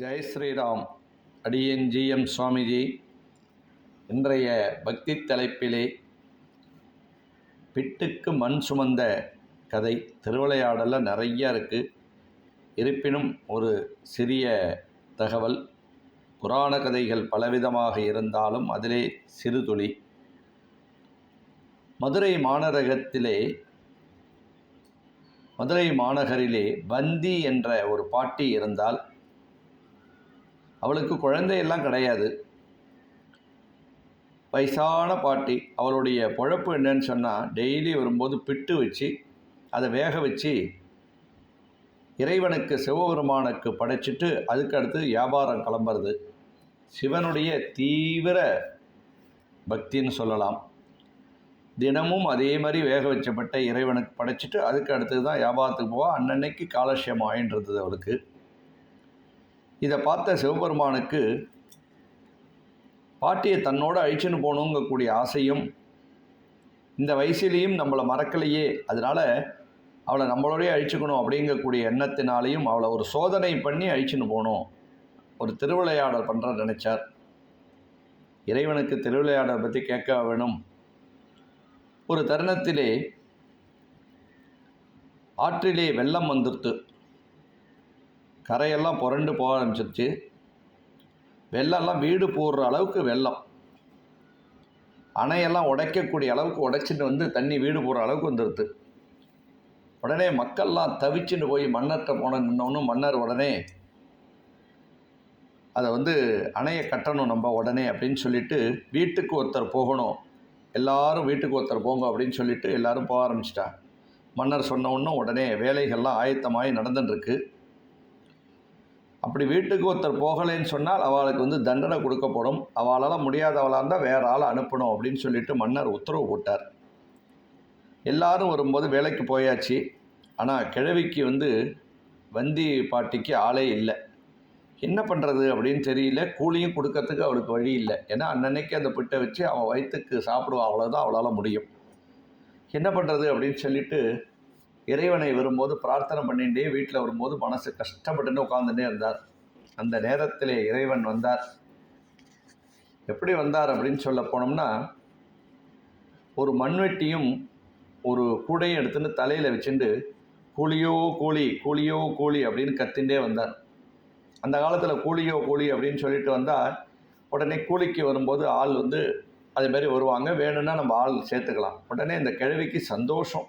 ஜெய் ஸ்ரீராம். அடியேன் ஜிஎம் சுவாமிஜி. இன்றைய பக்தி தலைப்பிலே பிட்டுக்கு மண் சுமந்த கதை. திருவிளையாடலில் நிறைய இருக்குது இருப்பினும் ஒரு சிறிய தகவல். புராண கதைகள் பலவிதமாக இருந்தாலும் அதிலே சிறுதுளி மதுரை மாநகரத்திலே மதுரை மாநகரிலே வந்தி என்ற ஒரு பாட்டி இருந்தால் அவளுக்கு குழந்தையெல்லாம் கிடையாது. வயசான பாட்டி அவளுடைய பொழப்பு என்னன்னு சொன்னால் டெய்லி வரும்போது பிட்டு வச்சு அதை வேக வச்சு இறைவனுக்கு சிவபெருமானுக்கு படைச்சிட்டு அதுக்கு அடுத்து வியாபாரம் கிளம்புறது. சிவனுடைய தீவிர பக்தின்னு சொல்லலாம். தினமும் அதே மாதிரி வேக வச்சப்பட்ட இறைவனுக்கு படைச்சிட்டு அதுக்கு அடுத்து தான் வியாபாரத்துக்கு போவா. அன்னன்னைக்கு காலட்சியம் ஆயின்றது அவளுக்கு. இதை பார்த்த சிவபெருமானுக்கு பாட்டியை தன்னோடு அழிச்சுன்னு போகணுங்கக்கூடிய ஆசையும் இந்த வயசுலேயும் நம்மளை மறக்கலையே அதனால் அவளை நம்மளோடய அழிச்சுக்கணும் அப்படிங்கக்கூடிய எண்ணத்தினாலையும் அவளை ஒரு சோதனை பண்ணி அழிச்சுன்னு போகணும். ஒரு திருவிளையாடல் பண்ணுற நினச்சார். இறைவனுக்கு திருவிளையாடல் பற்றி கேட்க வேணும். ஒரு தருணத்திலே ஆற்றிலே வெள்ளம் வந்துடுத்து கரையெல்லாம் புரண்டு போக ஆரம்பிச்சிருச்சு. வெள்ளம்லாம் வீடு போடுற அளவுக்கு வெள்ளம். அணையெல்லாம் உடைக்கக்கூடிய அளவுக்கு உடைச்சிட்டு வந்து தண்ணி வீடு போடுற அளவுக்கு வந்துடுது உடனே மக்கள்லாம் தவிச்சுன்னு போய் மன்னர்கிட்ட போன நின்னோன்னு மன்னர் உடனே அதை வந்து அணையை கட்டணும் நம்ம உடனே அப்படின்னு சொல்லிட்டு வீட்டுக்கு ஒருத்தர் போகணும். எல்லாரும் வீட்டுக்கு ஒருத்தர் போங்க அப்படின்னு சொல்லிட்டு எல்லாரும் போக ஆரம்பிச்சிட்டா மன்னர் சொன்ன உடனே உடனே வேலைகள்லாம் ஆயத்தமாகி நடந்துட்டுருக்கு. அப்படி வீட்டுக்கு ஒருத்தர் போகலைன்னு சொன்னால் அவளுக்கு வந்து தண்டனை கொடுக்கப்படும். அவளால் முடியாதவளாக இருந்தால் வேறு ஆளை அனுப்பணும் அப்படின்னு சொல்லிட்டு மன்னர் உத்தரவு போட்டார். எல்லாரும் வரும்போது வேலைக்கு போயாச்சு. ஆனால் கிழவிக்கு வந்து வந்தி பாட்டிக்கு ஆளே இல்லை. என்ன பண்ணுறது அப்படின்னு தெரியல. கூலியும் கொடுக்கறதுக்கு அவளுக்கு வழி இல்லை. ஏன்னா அன்னன்னைக்கு அந்த பிட்டை வச்சு அவன் வயிற்றுக்கு சாப்பிடுவா அவ்வளோதான் அவளால் முடியும். என்ன பண்ணுறது அப்படின்னு சொல்லிட்டு இறைவனை வரும்போது பிரார்த்தனை பண்ணிகிட்டே வீட்டில் வரும்போது மனசு கஷ்டப்பட்டுன்னு உட்காந்துட்டே இருந்தார். அந்த நேரத்திலே இறைவன் வந்தார். எப்படி வந்தார் அப்படின்னு சொல்ல போனோம்னா ஒரு மண்வெட்டியும் ஒரு கூடையும் எடுத்துன்னு தலையில் வச்சுட்டு கூலியோ கூலி கூலியோ கூலி அப்படின்னு கத்திண்டே வந்தார். அந்த காலத்தில் கூலியோ கூலி அப்படின்னு சொல்லிட்டு வந்தால் உடனே கூலிக்கு வரும்போது ஆள் வந்து அது மாதிரி வருவாங்க வேணும்னா நம்ம ஆள் சேர்த்துக்கலாம். உடனே இந்த கிழவிக்கு சந்தோஷம்.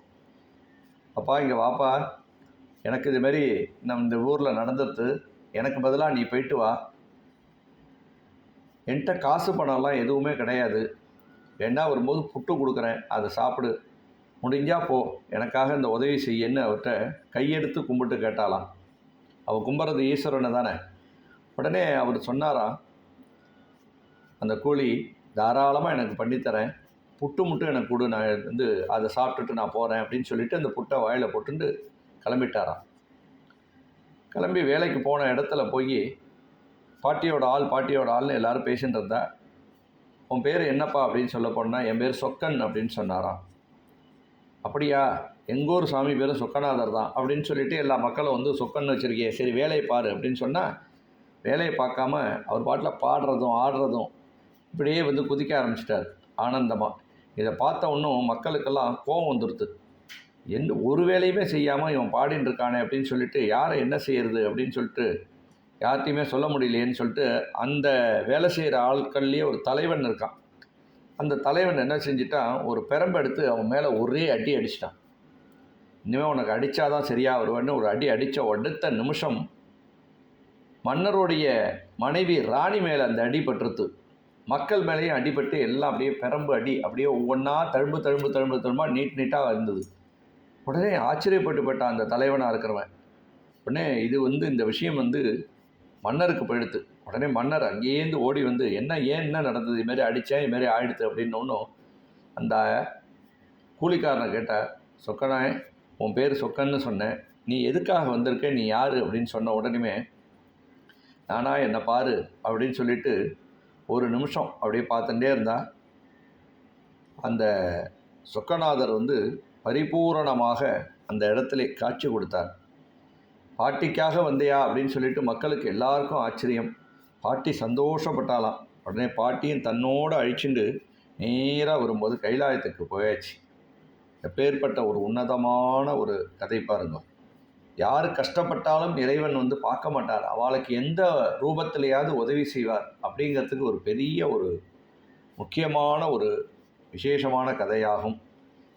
அப்பா இங்கே வாப்பா. எனக்கு இதுமாரி மாதிரி நம்ம இந்த ஊரில் நடந்துடுது எனக்கு பதிலாக நீ போயிட்டு வா. என்கிட்ட காசு பணம்லாம் எதுவுமே கிடையாது. வேணா வரும்போது புட்டு கொடுக்குறேன். அதை சாப்பிடு. முடிஞ்சா போ. எனக்காக இந்த உதவி செய்யன்னு அவர்கிட்ட கையெடுத்து கும்பிட்டு கேட்டாலாம் அவள் கும்பிட்றது ஈஸ்வரனை தானே. உடனே அவர் சொன்னாராம் அந்த கூலி தாராளமாக எனக்கு பண்ணித்தரேன். புட்டு மட்டும் எனக்கு கொடு நான் வந்து அதை சாப்பிட்டுட்டு நான் போகிறேன் அப்படின்னு சொல்லிட்டு அந்த புட்டை வாயில் போட்டுட்டு கிளம்பிட்டாராம். கிளம்பி வேலைக்கு போன இடத்துல போய் பாட்டியோட ஆள் பாட்டியோட ஆள்னு எல்லோரும் பேசிட்டு இருந்தா உன் பேர் என்னப்பா? அப்படின்னு சொல்ல போனால் என் பேர் சொக்கன் அப்படின்னு சொன்னாராம். அப்படியா? எங்கூர் சாமி பேரும் சொக்கநாதர் தான். அப்படின்னு சொல்லிட்டு எல்லா மக்களும் வந்து சொக்கன் வச்சுருக்கே சரி வேலையை பாரு அப்படின்னு சொன்னால் வேலையை பார்க்காம அவர் பாட்டில் பாடுறதும் ஆடுறதும் இப்படியே வந்து குதிக்க ஆரம்பிச்சிட்டார் ஆனந்தமாக இதை பார்த்த ஒன்றும் மக்களுக்கெல்லாம் கோபம் வந்துடுது எந்த ஒரு வேலையுமே செய்யாமல் இவன் பாடின்னு இருக்கானே அப்படின்னு சொல்லிட்டு யாரை என்ன செய்கிறது அப்படின்னு சொல்லிட்டு யார்கிட்டையுமே சொல்ல முடியலையேன்னு சொல்லிட்டு அந்த வேலை செய்கிற ஆட்கள்லேயே ஒரு தலைவன் இருக்கான். அந்த தலைவன் என்ன செஞ்சிட்டான்? ஒரு பெரம்பு எடுத்து அவன் மேலே ஒரே அடி அடிச்சிட்டான். இனிமேல் உனக்கு அடித்தாதான் சரியாக வருவேன்னு ஒரு அடி அடித்த அடுத்த நிமிஷம் மன்னருடைய மனைவி ராணி மேலே அந்த அடி பட்டுருது. மக்கள் மேலேயும் அடிபட்டு எல்லாம் அப்படியே பெரம்பு அடி அப்படியே ஒவ்வொன்றா தழும்பு தழும்பு தழும்பு தழும்பா நீட் நீட்டாக இருந்தது. உடனே ஆச்சரியப்பட்டுப்பட்டான் அந்த தலைவனாக இருக்கிறவன். உடனே இது வந்து இந்த விஷயம் வந்து மன்னருக்கு போயிடுத்து. உடனே மன்னர் அங்கேருந்து ஓடி வந்து என்ன ஏன் என்ன நடந்தது? இதுமாரி அடித்தேன் இதுமாரி ஆயிடுத்து அப்படின்னு ஒன்றும் அந்த கூலிக்காரனை கேட்டால் சொக்கனே உன் பேர் சொக்கன்னு சொன்னேன். நீ எதுக்காக வந்திருக்க? நீ யார்? அப்படின்னு சொன்ன உடனே நானா என்னை பாரு அப்படின்னு சொல்லிட்டு ஒரு நிமிஷம் அப்படியே பார்த்துட்டே இருந்தா அந்த சொக்கநாதர் வந்து பரிபூரணமாக அந்த இடத்துல காட்சி கொடுத்தார். பாட்டிக்காக வந்தியா? அப்படின்னு சொல்லிட்டு மக்களுக்கு எல்லாருக்கும் ஆச்சரியம். பாட்டி சந்தோஷப்பட்டாலாம் உடனே பாட்டியும் தன்னோடு அழிச்சுண்டு நேராக வரும்போது கைலாயத்துக்கு போயாச்சு. எப்பேற்பட்ட ஒரு உன்னதமான ஒரு கதை பாருங்கள் யார் கஷ்டப்பட்டாலும் இறைவன் வந்து பார்க்க மாட்டார். அவளுக்கு எந்த ரூபத்திலேயாவது உதவி செய்வார் அப்படிங்கிறதுக்கு ஒரு பெரிய ஒரு முக்கியமான ஒரு விசேஷமான கதையாகும்.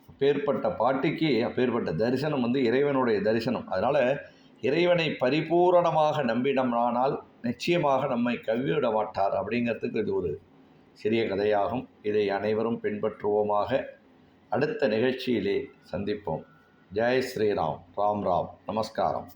அப்பேற்பட்ட பாட்டிக்கு அப்பேற்பட்ட தரிசனம் வந்து இறைவனுடைய தரிசனம். அதனால் இறைவனை பரிபூரணமாக நம்பிடமானால் நிச்சயமாக நம்மை கவ்விவிட மாட்டார் அப்படிங்கிறதுக்கு இது ஒரு சிறிய கதையாகும். இதை அனைவரும் பின்பற்றுவோமாக. அடுத்த நிகழ்ச்சியிலே சந்திப்போம். ஜெய் ஸ்ரீராம் ராம் ராம் நமஸ்காரம்